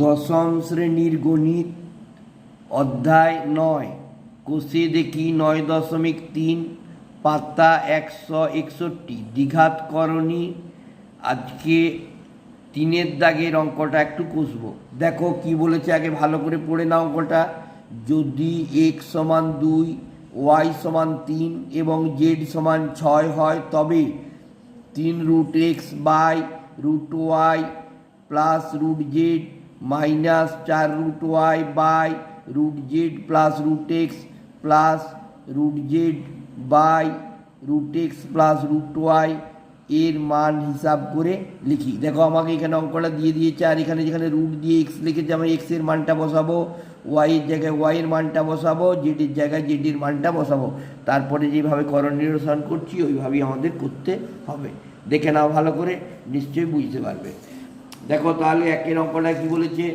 দশম শ্রেণির গণিত অধ্যায় নয়। কোষে দেখি নয় দশমিক তিন? পাতা একশো একষট্টি। দ্বিঘাতকরণী আজকে তিনের দাগের অঙ্কটা একটু কষবো। দেখো কি বলেছে আগে ভালো করে পড়ে নাও অঙ্কটা। যদি এক্স সমান দুই, ওয়াই সমান তিন এবং জেড সমান ছয় হয় তবে তিন root X by root Y plus root Z minus চার root Y by root Z plus root X plus root Z by root X plus root Y এর মান হিসাব করে লিখি। দেখো, আমাকে এখানে অঙ্কটা দিয়ে দিয়েছে, আর এখানে যেখানে রুট দিয়ে এক্স লিখেছে আমি এক্সের মানটা বসাবো, ওয়াই এর জায়গায় ওয়াই এর মানটা বসাবো জেডের জায়গায় জেডের মানটা বসাবো। তারপরে যেভাবে করণ নিরসন করছি, ওইভাবেই আমাদের করতে হবে। দেখে নাও ভালো করে, নিশ্চয়ই বুঝতে পারবে। দেখো তাহলে একের অঙ্কটা কি বলেছে?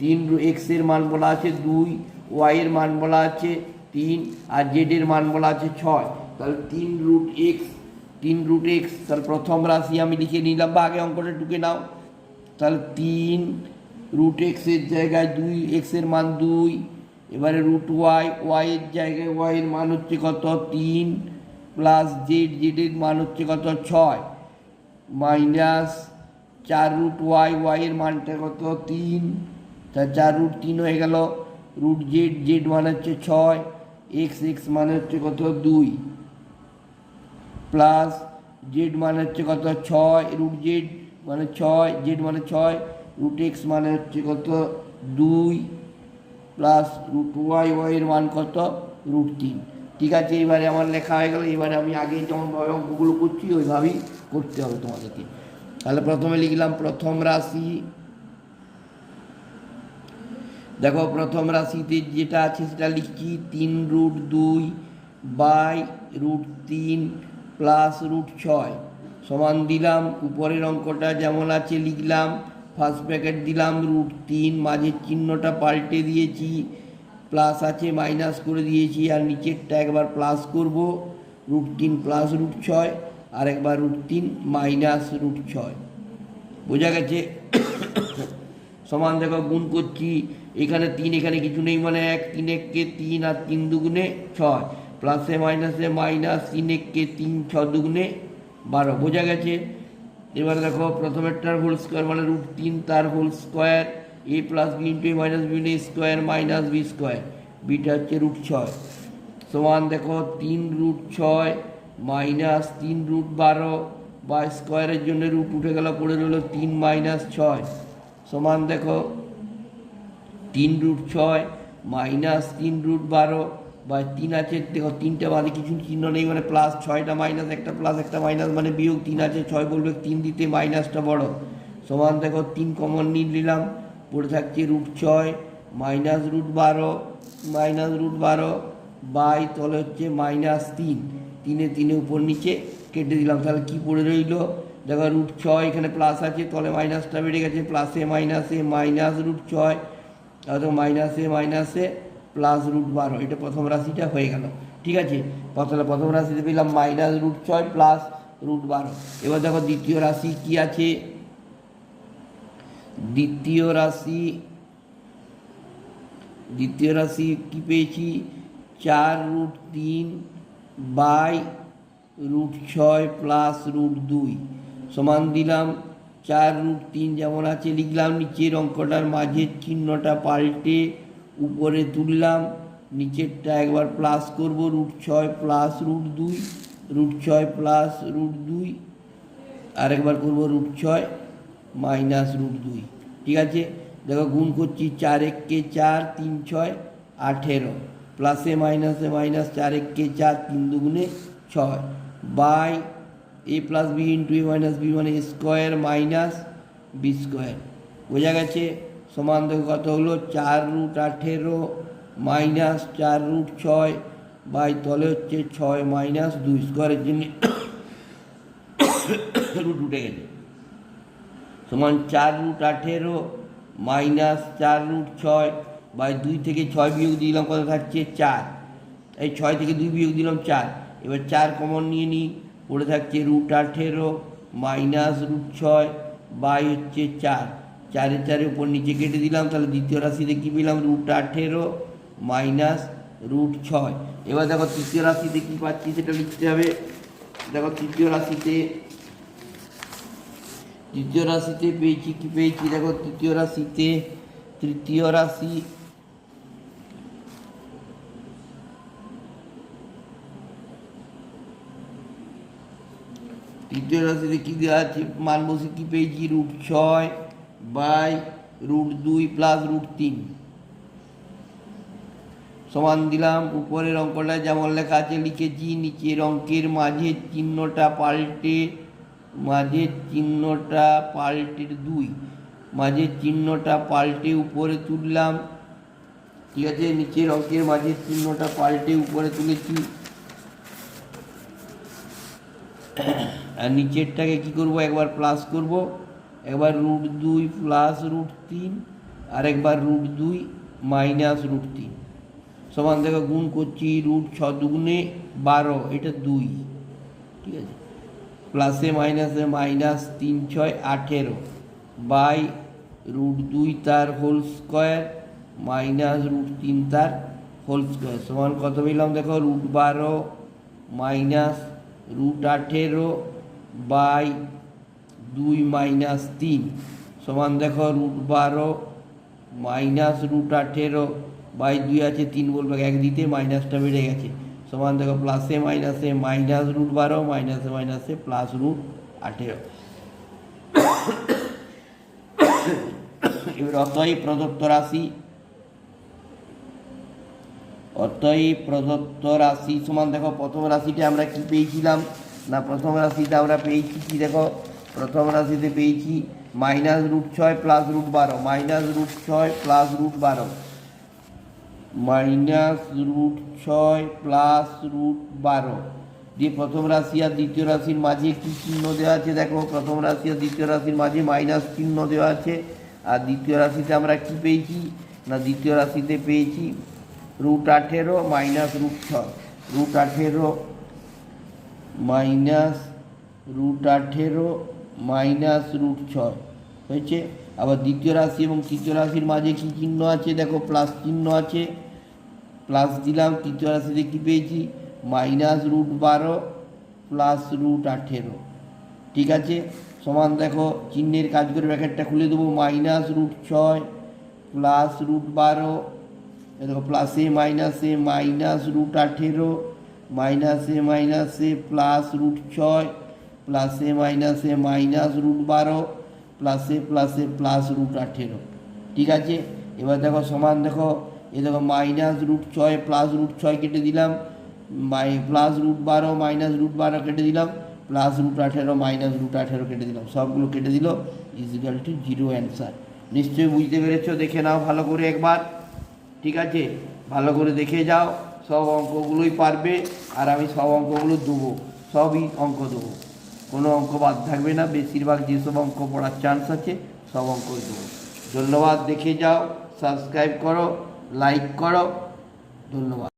তিন এক্সের মান বলা আছে দুই ওয়াই এর মান বলা আছে তিন, আর জেড এর মান বলা আছে ছয়। তাহলে তিন রুট এক্স তিন রুট এক্স তাহলে প্রথম রাশি আমি লিখে নিলাম বা আগে অঙ্কটা টুকে নাও। তাহলে তিন রুট এক্সের জায়গায় দুই এক্সের মান দুই, এবারে রুট ওয়াই ওয়াই এর জায়গায় ওয়াই এর মান হচ্ছে কত? তিন প্লাস জেড জেড এর মান হচ্ছে কত? ছয় মাইনাস চার রুট ওয়াই ওয়াইয়ের মানটা কত? তিন। তা চার রুট তিন হয়ে গেল। রুট জেড জেড মানে হচ্ছে ছয়। এক্স এক্স মানে হচ্ছে কত? দুই। প্লাস জেড মানে হচ্ছে কত? ছয়। রুট জেড মানে ছয় জেড মানে ছয়। রুট এক্স মানে হচ্ছে কত? দুই। প্লাস রুট ওয়াই ওয়াইয়ের মান কত? রুট তিন। ঠিক আছে এবারে আমার লেখা হয়ে গেল। এবারে আমি আগে যেমনভাবে অঙ্কগুলো করছি, ওইভাবেই করতে হবে তোমাদেরকে। তাহলে প্রথমে লিখলাম প্রথম রাশি। দেখো, প্রথম রাশিতে যেটা আছে সেটা লিখছি তিন রুট দুই বাই রুট তিন প্লাস রুট ছয়। সমান দিলাম, উপরের অঙ্কটা যেমন আছে লিখলাম ফার্স্ট প্যাকেট দিলাম, রুট তিন, মাঝের চিহ্নটা পাল্টে দিয়েছি, প্লাস আছে মাইনাস করে দিয়েছি, আর নিচেরটা একবার প্লাস করব, রুট তিন প্লাস রুট ছয়। আর একবার রুট তিন মাইনাস রুট ছয়। বোঝা গেছে? সমান দেখো, গুণ করছি, এখানে তিন, এখানে কিছু নেই মানে এক, তিন এককে তিন আর তিন দুগুণে ছয়। প্লাসে মাইনাসে মাইনাস তিন এককে তিন ছ দুগুণে বারো। বোঝা গেছে? এবার দেখো, প্রথমেরটার হোল স্কোয়ার মানে রুট তিন, তার whole square A plus B into A minus B square minus B square beta হচ্ছে রুট ছয়। সমান দেখো, তিন রুট ছয় মাইনাস তিন রুট বারো বা স্কোয়ারের জন্য রুট উঠে গেল, পড়ে রইল তিন মাইনাস ছয়। সমান দেখো, তিন রুট ছয় মাইনাস তিন রুট বারো বা তিন আছে, দেখো তিনটে বাদে কিছু চিহ্ন নেই মানে প্লাস ছয়টা মাইনাস, একটা প্লাস একটা মাইনাস মানে বিয়োগ তিন আছে, ছয় বলবে তিন দিতে মাইনাসটা বড়। সমান দেখো, তিন কমন নিয়ে নিলাম, পড়ে থাকছে রুট ছয় মাইনাস রুট বারো, মাইনাস রুট বারো বাই তলে হচ্ছে মাইনাস তিন। তিনে তিনে উপর নিচে কেটে দিলাম। তাহলে কি পড়ে রইল? দেখো রুট ছয়, এখানে প্লাস আছে, তলে মাইনাসটা বেড়ে গেছে প্লাসে মাইনাসে মাইনাস রুট ছয়। তাহলে মাইনাসে মাইনাসে প্লাস রুট বারো। এটা প্রথম রাশিটা হয়ে গেল। ঠিক আছে? তাহলে প্রথম রাশিতে পেলাম মাইনাস রুট ছয় প্লাস রুট বারো। এবার দেখো দ্বিতীয় রাশি কি আছে? দ্বিতীয় রাশি দ্বিতীয় রাশি কি পেয়েছি? চার রুট তিন বাই রুট ছয় প্লাস রুট দুই। সমান দিলাম চার রুট তিন যেমন আছে, লিখলাম নিচের অঙ্কটার মাঝের চিহ্নটা পাল্টে উপরে তুললাম, নিচেরটা একবার প্লাস করব, রুট ছয় প্লাস রুট দুই, রুট ছয় প্লাস রুট দুই আর একবার করব রুট ছয় মাইনাস রুট দুই। ঠিক আছে? দেখো গুণ করছি চার এককে চার, তিন ছয়, আঠেরো। প্লাসে মাইনাসে মাইনাস চার এককে চার তিন দুগুণে ছয়। By A plus B into A minus B মানে স্কোয়ার মাইনাস বি স্কোয়ার। বোঝা গেছে? সমান দেখো কত হলো? চার রুট আঠেরো মাইনাস চার রুট ছয়, বাই তলে হচ্ছে ছয় মাইনাস দুই স্কোয়ারের জন্য রুট উঠে গেছে। সমান চার রুট আঠেরো মাইনাস চার রুট ছয় বাই দুই থেকে ছয় বিয়োগ দিলাম কত থাকছে? চার। এই ছয় থেকে দুই বিয়োগ দিলাম চার। এবার চার কমন নিয়ে নিই। পড়ে থাকছে রুট আঠেরো মাইনাস রুট ছয় বাই হচ্ছে চার। চারে চারে উপর নিচে কেটে দিলাম, তাহলে দ্বিতীয় রাশিতে কী পেলাম? রুট আঠেরো মাইনাস রুট ছয়। এবার দেখো তৃতীয় রাশিতে কী পাচ্ছি সেটা লিখতে হবে। দেখো তৃতীয় রাশিতে তৃতীয় রাশিতে পেয়েছি, কি পেয়েছি? দেখো তৃতীয় রাশিতে, তৃতীয় রাশি তৃতীয় রাশিতে কি দেওয়া আছে? মান বসে কি পেয়েছি? রুট ছয় বাই রুট দুই প্লাস রুট তিন। সমান দিলাম, উপরের অঙ্কটা যেমন লেখা আছে, লিখেছি, নিচের অঙ্কের মাঝের চিহ্নটা পাল্টে মাঝের চিহ্নটা পাল্টে দুই। মাঝের চিহ্নটা পাল্টে উপরে তুললাম, ঠিক আছে? নিচের অঙ্কের মাঝের চিহ্নটা পাল্টে উপরে তুলেছি। আর নিচেরটাকে কি করব? একবার প্লাস করব। একবার রুট দুই প্লাস রুট তিন, আর একবার রুট দুই মাইনাস রুট তিন। সমান দেখো গুণ করছি রুট ছ দুগুণে বারো, এটা দুই। ঠিক আছে? প্লাসে মাইনাসে মাইনাস তিন, ছয়, আঠেরো। বাই রুট দুই তার হোল স্কোয়ার মাইনাস রুট তিন তার হোল স্কোয়ার সমান কত পেলাম? দেখো রুট বারো মাইনাস রুট আঠেরো বাই দুই মাইনাস তিন। সমান দেখো রুট বারো মাইনাস রুট আঠেরো বাই দুই আছে তিন বলবে, এক দিতে মাইনাসটা বেড়ে গেছে। সমান দেখো প্লাসে মাইনাসে মাইনাস রুট বারো মাইনাসে মাইনাসে প্লাস রুট আঠেরো এবার অতএব প্রদত্ত রাশি অতএব প্রদত্ত রাশি সমান দেখো, প্রথম রাশিতে আমরা কি পেয়েছিলাম? না, প্রথম রাশিতে আমরা পেয়েছি কি দেখো? প্রথম রাশিতে পেয়েছি মাইনাস রুট ছয় প্লাস রুট বারো। মাইনাস রুট ছয় প্লাস রুট বারো। মাইনাস রুট ছয় প্লাস রুট বারো। দিয়ে প্রথম রাশি আর দ্বিতীয় রাশির মাঝে কি চিহ্ন দেওয়া আছে দেখো? প্রথম রাশি আর দ্বিতীয় রাশির মাঝে মাইনাস চিহ্ন দেওয়া আছে। আর দ্বিতীয় রাশিতে আমরা কি পেয়েছি? না, দ্বিতীয় রাশিতে পেয়েছি রুট আঠেরো মাইনাস রুট ছয় রুট আঠেরো মাইনাস রুট আঠেরো মাইনাস রুট ছয় হয়েছে? আবার দ্বিতীয় রাশি এবং তৃতীয় রাশির মাঝে কী চিহ্ন আছে? দেখো প্লাস চিহ্ন আছে। প্লাস দিলাম, তৃতীয় রাশিতে কী পেয়েছি? মাইনাস রুট বারো প্লাস রুট আঠেরো। ঠিক আছে? সমান দেখো, চিহ্নের কাজ করে ব্র্যাকেটটা খুলে দেবো। মাইনাস রুট ছয় প্লাস রুট বারো দেখো প্লাসে মাইনাসে মাইনাস রুট আঠেরো মাইনাসে মাইনাসে প্লাস রুট ছয় প্লাসে মাইনাসে মাইনাস রুট বারো প্লাসে প্লাসে প্লাস রুট আঠেরো। ঠিক আছে? এবার দেখো সমান দেখো এ দেখো মাইনাস রুট ছয় প্লাস রুট ছয় কেটে দিলাম মাই প্লাস রুট বারো মাইনাস রুট বারো কেটে দিলাম প্লাস রুট আঠেরো মাইনাস রুট আঠেরো কেটে দিলাম। সবগুলো কেটে দিল ইজিক্যাল টু জিরো অ্যান্সার নিশ্চয়ই বুঝতে পেরেছ? দেখে নাও ভালো করে একবার। ঠিক আছে? ভালো করে দেখে যাও, সব অঙ্কগুলোই পারবে, আর আমি সব অঙ্কগুলো দেবো, সবই অঙ্ক দেবো। কোনো অঙ্ক বাদ থাকবে না, বেশিরভাগ যেসব অঙ্ক পড়ার চান্স আছে, সব অঙ্কই দেবো। ধন্যবাদ, দেখে যাও সাবস্ক্রাইব করো লাইক করো, ধন্যবাদ।